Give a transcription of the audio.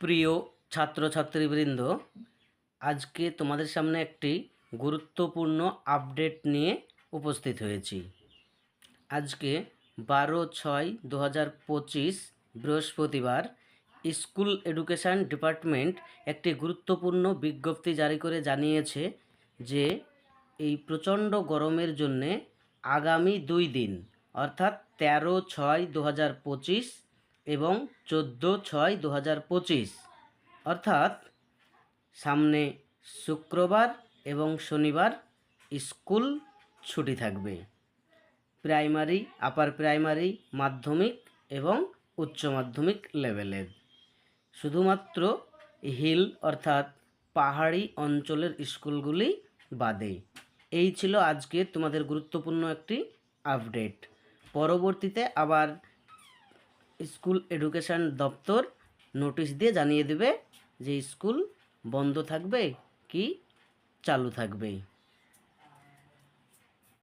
প্রিয় ছাত্রছাত্রীবৃন্দ, আজকে তোমাদের সামনে একটি গুরুত্বপূর্ণ আপডেট নিয়ে উপস্থিত হয়েছি। আজকে বারো ছয় দু হাজার পঁচিশ বৃহস্পতিবার স্কুল এডুকেশান ডিপার্টমেন্ট একটি গুরুত্বপূর্ণ বিজ্ঞপ্তি জারি করে জানিয়েছে যে এই প্রচণ্ড গরমের জন্যে আগামী দুই দিন, অর্থাৎ তেরো ছয় দু হাজার পঁচিশ এবং চোদ্দ ছয় দু হাজার পঁচিশ। অর্থাৎ সামনে শুক্রবার এবং শনিবার স্কুল ছুটি থাকবে। প্রাইমারি, আপার প্রাইমারি, মাধ্যমিক এবং উচ্চ মাধ্যমিক লেভেলের। শুধুমাত্র হিল অর্থাৎ পাহাড়ি অঞ্চলের স্কুলগুলি বাদে। এই ছিল আজকে তোমাদের গুরুত্বপূর্ণ একটি আপডেট। পরবর্তীতে আবার স্কুল এডুকেশন দপ্তর নোটিশ দিয়ে জানিয়ে দেবে যে স্কুল বন্ধ থাকবে কি চালু থাকবে।